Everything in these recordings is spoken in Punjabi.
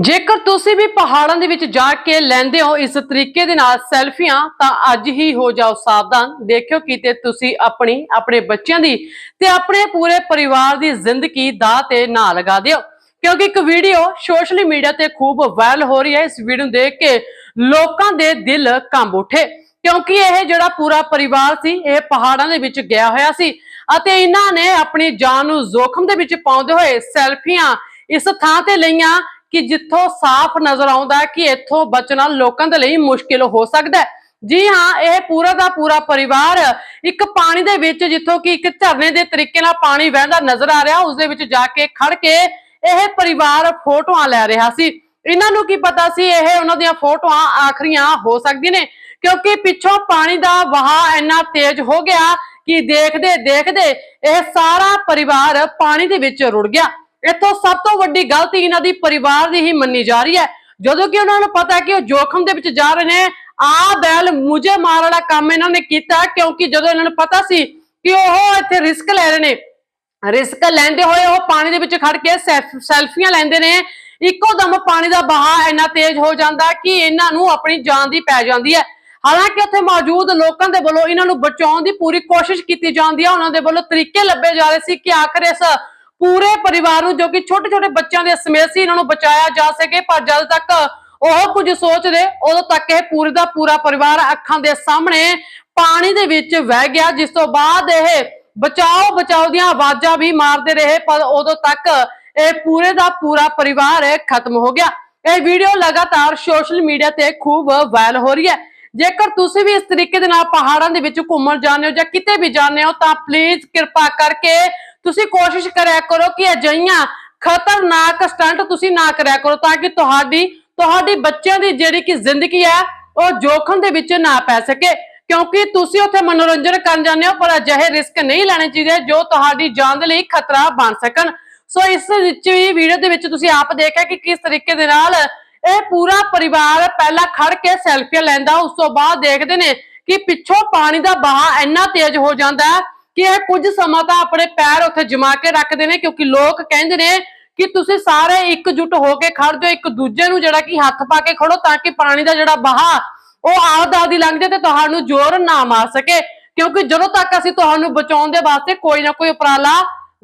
ਜੇਕਰ ਤੁਸੀਂ ਵੀ ਪਹਾੜਾਂ ਦੇ ਵਿੱਚ ਜਾ ਕੇ ਲੈਂਦੇ ਹੋ ਇਸ ਤਰੀਕੇ ਦੇ ਨਾਲ ਸੈਲਫੀਆਂ, ਤਾਂ ਅੱਜ ਹੀ ਹੋ ਜਾਓ ਸਾਵਧਾਨ। ਦੇਖਿਓ ਕਿਤੇ ਤੁਸੀਂ ਆਪਣੀ, ਆਪਣੇ ਬੱਚਿਆਂ ਦੀ ਤੇ ਆਪਣੇ ਪੂਰੇ ਪਰਿਵਾਰ ਦੀ ਜ਼ਿੰਦਗੀ ਦਾ ਤੇ ਨਾ ਲਗਾ ਦਿਓ। ਕਿਉਂਕਿ ਇੱਕ ਵੀਡੀਓ ਸੋਸ਼ਲ ਮੀਡੀਆ ਤੇ ਖੂਬ ਵਾਇਰਲ ਹੋ ਰਹੀ ਹੈ। ਇਸ ਵੀਡੀਓ ਨੂੰ ਦੇਖ ਕੇ ਲੋਕਾਂ ਦੇ ਦਿਲ ਕੰਬ ਉੱਠੇ। ਕਿਉਂਕਿ ਇਹ ਜਿਹੜਾ ਪੂਰਾ ਪਰਿਵਾਰ ਸੀ, ਇਹ ਪਹਾੜਾਂ ਦੇ ਵਿੱਚ ਗਿਆ ਹੋਇਆ ਸੀ ਅਤੇ ਇਹਨਾਂ ਨੇ ਆਪਣੀ ਜਾਨ ਨੂੰ ਜ਼ੋਖਮ ਦੇ ਵਿੱਚ ਪਾਉਂਦੇ ਹੋਏ ਸੈਲਫੀਆਂ ਇਸ ਥਾਂ ਤੇ ਲਈਆਂ। ਕਿ ਜਿੱਥੋਂ ਸਾਫ਼ ਨਜ਼ਰ ਆਉਂਦਾ ਕਿ ਇੱਥੋਂ ਬਚਣਾ ਲੋਕਾਂ ਦੇ ਲਈ ਮੁਸ਼ਕਿਲ ਹੋ ਸਕਦਾ ਜੀ ਹਾਂ, ਇਹ ਪੂਰਾ ਦਾ ਪੂਰਾ ਪਰਿਵਾਰ ਇੱਕ ਪਾਣੀ ਦੇ ਵਿੱਚ, ਜਿੱਥੋਂ ਕਿ ਇੱਕ ਝਰਨੇ ਦੇ ਤਰੀਕੇ ਨਾਲ ਪਾਣੀ ਵਹਿੰਦਾ ਨਜ਼ਰ ਆ ਰਿਹਾ, ਉਸ ਦੇ ਵਿੱਚ ਜਾ ਕੇ ਖੜ ਕੇ ਇਹ ਪਰਿਵਾਰ ਫੋਟੋਆਂ ਲੈ ਰਿਹਾ ਸੀ। ਇਹਨਾਂ ਨੂੰ ਕੀ ਪਤਾ ਸੀ, ਇਹ ਉਹਨਾਂ ਦੀਆਂ ਫੋਟੋਆਂ ਆਖਰੀਆਂ ਹੋ ਸਕਦੀਆਂ ਨੇ, ਕਿਉਂਕਿ ਪਿੱਛੋਂ ਪਾਣੀ ਦਾ ਵਹਾਅ ਇੰਨਾ ਤੇਜ਼ ਹੋ ਗਿਆ ਕਿ ਦੇਖਦੇ ਦੇਖਦੇ ਇਹ ਸਾਰਾ ਪਰਿਵਾਰ ਪਾਣੀ ਦੇ ਵਿੱਚ ਰੁੜ ਗਿਆ। ਇੱਥੋਂ ਸਭ ਤੋਂ ਵੱਡੀ ਗਲਤੀ ਇਹਨਾਂ ਦੀ ਪਰਿਵਾਰ ਦੀ ਹੀ ਮੰਨੀ ਜਾ ਰਹੀ ਹੈ। ਜਦੋਂ ਕਿ ਉਹਨਾਂ ਨੂੰ ਪਤਾ ਹੈ ਕਿ ਉਹ ਜੋਖਮ ਦੇ ਵਿੱਚ ਜਾ ਰਹੇ ਨੇ, ਆ ਬੈਲ ਮੁਝੇ ਮਾਰ ਵਾਲਾ ਕੰਮ ਇਹਨਾਂ ਨੇ ਕੀਤਾ, ਕਿਉਂਕਿ ਜਦੋਂ ਇਹਨਾਂ ਨੂੰ ਪਤਾ ਸੀ ਕਿ ਉਹ ਇੱਥੇ ਰਿਸਕ ਲੈ ਰਹੇ ਨੇ, ਰਿਸਕ ਲੈਂਦੇ ਹੋਏ ਉਹ ਪਾਣੀ ਦੇ ਵਿੱਚ ਖੜ ਕੇ ਸੈਫ- ਸੈਲਫੀਆਂ ਲੈਂਦੇ ਨੇ। ਇੱਕੋ ਦਮ ਪਾਣੀ ਦਾ ਵਹਾਅ ਇੰਨਾ ਤੇਜ਼ ਹੋ ਜਾਂਦਾ ਕਿ ਇਹਨਾਂ ਨੂੰ ਆਪਣੀ ਜਾਨ ਦੀ ਪੈ ਜਾਂਦੀ ਹੈ। ਹਾਲਾਂਕਿ ਉੱਥੇ ਮੌਜੂਦ ਲੋਕਾਂ ਦੇ ਵੱਲੋਂ ਇਹਨਾਂ ਨੂੰ ਬਚਾਉਣ ਦੀ ਪੂਰੀ ਕੋਸ਼ਿਸ਼ ਕੀਤੀ ਜਾਂਦੀ ਹੈ। ਉਹਨਾਂ ਦੇ ਵੱਲੋਂ ਤਰੀਕੇ ਲੱਭੇ ਜਾ ਰਹੇ ਸੀ ਕਿ ਆਖਰ ਇਸ ਪੂਰੇ ਪਰਿਵਾਰ ਨੂੰ ਜੋ ਕਿ ਛੋਟੇ ਛੋਟੇ ਬੱਚਿਆਂ ਦੇ ਸਮੇਤ ਸੀ, ਇਹਨਾਂ ਨੂੰ ਬਚਾਇਆ ਜਾ ਸਕੇ, ਪਰ ਜਦ ਤੱਕ ਉਹ ਕੁਝ ਸੋਚਦੇ, ਉਦੋਂ ਤੱਕ ਇਹ ਪੂਰੇ ਦਾ ਪੂਰਾ ਪਰਿਵਾਰ ਅੱਖਾਂ ਦੇ ਸਾਹਮਣੇ ਪਾਣੀ ਦੇ ਵਿੱਚ ਵਹਿ ਗਿਆ, ਜਿਸ ਤੋਂ ਬਾਅਦ ਇਹ ਬਚਾਓ ਬਚਾਓ ਦੀਆਂ ਆਵਾਜ਼ਾਂ ਵੀ ਮਾਰਦੇ ਰਹੇ, ਪਰ ਉਦੋਂ ਤੱਕ ਇਹ ਪੂਰੇ ਦਾ ਪੂਰਾ ਪਰਿਵਾਰ ਖਤਮ ਹੋ ਗਿਆ। ਇਹ ਵੀਡੀਓ ਲਗਾਤਾਰ ਸੋਸ਼ਲ ਮੀਡੀਆ ਤੇ ਖੂਬ ਵਾਇਰਲ ਹੋ ਰਹੀ ਹੈ। ਜੇਕਰ ਤੁਸੀਂ ਵੀ ਇਸ ਤਰੀਕੇ ਦੇ ਨਾਲ ਪਹਾੜਾਂ ਦੇ ਵਿੱਚ ਘੁੰਮਣ ਜਾਂਦੇ ਹੋ ਜਾਂ ਕਿਤੇ ਵੀ ਜਾਂਦੇ ਹੋ, ਤਾਂ ਪਲੀਜ਼ ਕਿਰਪਾ ਕਰਕੇ ਤੁਸੀਂ ਕੋਸ਼ਿਸ਼ ਕਰਿਆ ਕਰੋ ਕਿ ਅਜਿਹੀਆਂ ਖਤਰਨਾਕ ਸਟੰਟ ਤੁਸੀਂ ਨਾ ਕਰਿਆ ਕਰੋ ਤਾਂ ਕਿ ਤੁਹਾਡੀ ਤੁਹਾਡੀ ਬੱਚਿਆਂ ਦੀ ਜਿਹੜੀ ਕਿ ਜ਼ਿੰਦਗੀ ਹੈ, ਉਹ ਜੋਖਮ ਦੇ ਵਿੱਚ ਨਾ ਪੈ ਸਕੇ। ਕਿਉਂਕਿ ਤੁਸੀਂ ਉੱਥੇ ਮਨੋਰੰਜਨ ਕਰਨ ਜਾਂਦੇ ਹੋ, ਪਰ ਅਜਿਹੇ ਰਿਸਕ ਨਹੀਂ ਲੈਣੇ ਚਾਹੀਦੇ ਜੋ ਤੁਹਾਡੀ ਜਾਨ ਦੇ ਲਈ ਖਤਰਾ ਬਣ ਸਕਣ। ਸੋ ਇਸ ਵਿੱਚ ਵੀ ਵੀਡੀਓ ਦੇ ਵਿੱਚ ਤੁਸੀਂ ਆਪ ਦੇਖਿਆ ਕਿ ਕਿਸ ਤਰੀਕੇ ਦੇ ਨਾਲ ਇਹ ਪੂਰਾ ਪਰਿਵਾਰ ਪਹਿਲਾਂ ਖੜ ਕੇ ਸੈਲਫੀਆਂ ਲੈਂਦਾ, ਉਸ ਤੋਂ ਬਾਅਦ ਦੇਖਦੇ ਨੇ ਕਿ ਪਿੱਛੋਂ ਪਾਣੀ ਦਾ ਬਹਾ ਇੰਨਾ ਤੇਜ਼ ਹੋ ਜਾਂਦਾ ਹੈ ਕਿ ਇਹ ਕੁਝ ਸਮਾਂ ਤਾਂ ਆਪਣੇ ਪੈਰ ਉੱਥੇ ਜਮਾ ਕੇ ਰੱਖਦੇ ਨੇ, ਕਿਉਂਕਿ ਲੋਕ ਕਹਿੰਦੇ ਨੇ ਕਿ ਤੁਸੀਂ ਸਾਰੇ ਇਕਜੁੱਟ ਹੋ ਕੇ ਖੜ ਜਾਓ, ਇੱਕ ਦੂਜੇ ਨੂੰ ਜਿਹੜਾ ਕਿ ਹੱਥ ਪਾ ਕੇ ਖੜੋ ਤਾਂ ਕਿ ਪਾਣੀ ਦਾ ਜਿਹੜਾ ਬਹਾ ਉਹ ਆਦ ਆਦੀ ਲੰਘ ਜਾਏ ਤੇ ਤੁਹਾਨੂੰ ਜ਼ੋਰ ਨਾ ਮਾਰ ਸਕੇ। ਕਿਉਂਕਿ ਜਦੋਂ ਤੱਕ ਅਸੀਂ ਤੁਹਾਨੂੰ ਬਚਾਉਣ ਦੇ ਵਾਸਤੇ ਕੋਈ ਨਾ ਕੋਈ ਉਪਰਾਲਾ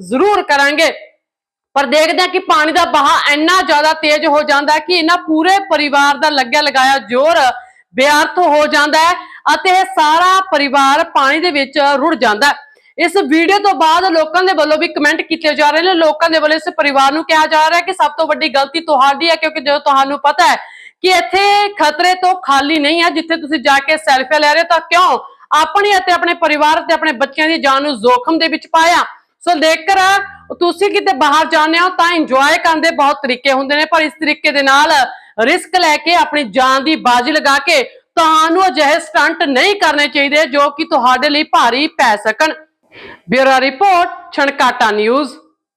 ਜ਼ਰੂਰ ਕਰਾਂਗੇ। ਪਰ ਦੇਖਦੇ ਹਾਂ ਕਿ ਪਾਣੀ ਦਾ ਬਹਾ ਇੰਨਾ ਜ਼ਿਆਦਾ ਤੇਜ਼ ਹੋ ਜਾਂਦਾ ਕਿ ਇਹਨਾਂ ਪੂਰੇ ਪਰਿਵਾਰ ਦਾ ਲੱਗਿਆ ਲਗਾਇਆ ਜ਼ੋਰ ਬੇਅਰਥ ਹੋ ਜਾਂਦਾ ਹੈ ਅਤੇ ਸਾਰਾ ਪਰਿਵਾਰ ਪਾਣੀ ਦੇ ਵਿੱਚ ਰੁੜ ਜਾਂਦਾ ਹੈ। ਇਸ ਵੀਡੀਓ ਤੋਂ ਬਾਅਦ ਲੋਕਾਂ ਦੇ ਵੱਲੋਂ ਵੀ ਕਮੈਂਟ ਕੀਤੇ ਜਾ ਰਹੇ ਨੇ। ਲੋਕਾਂ ਦੇ ਵੱਲੋਂ ਇਸ ਪਰਿਵਾਰ ਨੂੰ ਕਿਹਾ ਜਾ ਰਿਹਾ ਹੈ ਕਿ ਸਭ ਤੋਂ ਵੱਡੀ ਗਲਤੀ ਤੁਹਾਡੀ ਹੈ, ਕਿਉਂਕਿ ਜਦੋਂ ਤੁਹਾਨੂੰ ਪਤਾ ਹੈ ਕਿ ਇੱਥੇ ਖਤਰੇ ਤੋਂ ਖਾਲੀ ਨਹੀਂ ਹੈ, ਜਿੱਥੇ ਤੁਸੀਂ ਜਾ ਕੇ ਸੈਲਫੀ ਲੈ ਰਹੇ ਹੋ ਤਾਂ ਕਿਉਂ? ਆਪਣੀ ਅਤੇ ਆਪਣੇ ਪਰਿਵਾਰ ਤੇ ਆਪਣੇ ਬੱਚਿਆਂ ਦੀ ਜਾਨ ਨੂੰ ਜ਼ੋਖਮ ਦੇ ਵਿੱਚ ਪਾਇਆ। ਸੋ ਜੇਕਰ ਤੁਸੀਂ ਕਿਤੇ ਬਾਹਰ ਜਾਂਦੇ ਹੋ ਤਾਂ ਇੰਜੋਏ ਕਰਨ ਦੇ ਬਹੁਤ ਤਰੀਕੇ ਹੁੰਦੇ ਨੇ, ਪਰ ਇਸ ਤਰੀਕੇ ਦੇ ਨਾਲ ਰਿਸਕ ਲੈ ਕੇ ਆਪਣੀ ਜਾਨ ਦੀ ਬਾਜੀ ਲਗਾ ਕੇ ਤੁਹਾਨੂੰ ਅਜਿਹੇ ਸਟੰਟ ਨਹੀਂ ਕਰਨੇ ਚਾਹੀਦੇ ਜੋ ਕਿ ਤੁਹਾਡੇ ਲਈ ਭਾਰੀ ਪੈ ਸਕਣ। બ્યુરો રિપોર્ટ છણકાટા ન્યૂઝ.